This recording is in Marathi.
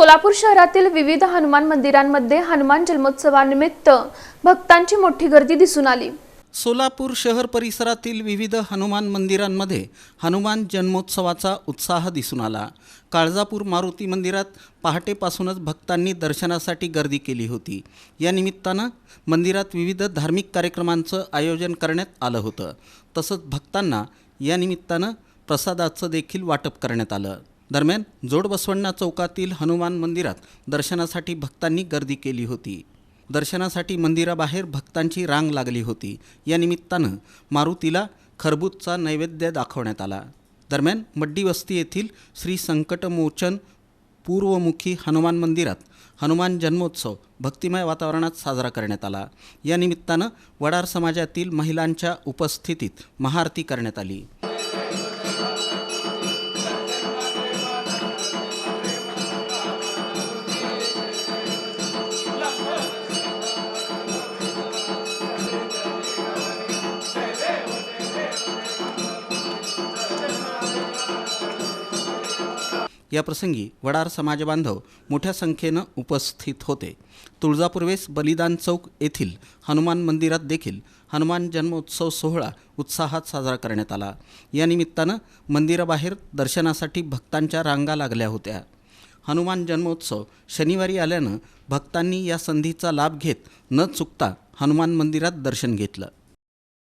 सोलापूर शहरातील विविध हनुमान मंदिरांमध्ये हनुमान जन्मोत्सवानिमित्त भक्तांची मोठी गर्दी दिसून आली. सोलापूर शहर परिसरातील विविध हनुमान मंदिरांमध्ये हनुमान जन्मोत्सवाचा उत्साह दिसून आला. काळजापूर मारुती मंदिरात पहाटेपासूनच भक्तांनी दर्शनासाठी गर्दी केली होती. या निमित्तानं मंदिरात विविध धार्मिक कार्यक्रमांचं आयोजन करण्यात आलं होतं. तसंच भक्तांना या निमित्तानं प्रसादाचं देखील वाटप करण्यात आलं. दरम्यान जोड बसवण्णा चौकातील हनुमान मंदिरात दर्शनासाठी भक्तांनी गर्दी केली होती. दर्शनासाठी मंदिराबाहेर भक्तांची रांग लागली होती. या निमित्तानं मारुतीला खरबूजचा नैवेद्य दाखवण्यात आला. दरम्यान मड्डी वस्ती येथील श्री संकटमोचन पूर्वमुखी हनुमान मंदिरात हनुमान जन्मोत्सव भक्तिमय वातावरणात साजरा करण्यात आला. या निमित्तानं वडार समाजातील महिलांच्या उपस्थितीत महाआरती करण्यात आली. याप्रसंगी वडार समाजबांधव मोठ्या संख्येनं उपस्थित होते. तुळजापूर्वेस बलिदान चौक येथील हनुमान मंदिरात देखील हनुमान जन्मोत्सव सोहळा उत्साहात साजरा करण्यात आला. या निमित्तानं मंदिराबाहेर दर्शनासाठी भक्तांच्या रांगा लागल्या होत्या. हनुमान जन्मोत्सव शनिवारी आल्यानं भक्तांनी या संधीचा लाभ घेत न चुकता हनुमान मंदिरात दर्शन घेतलं.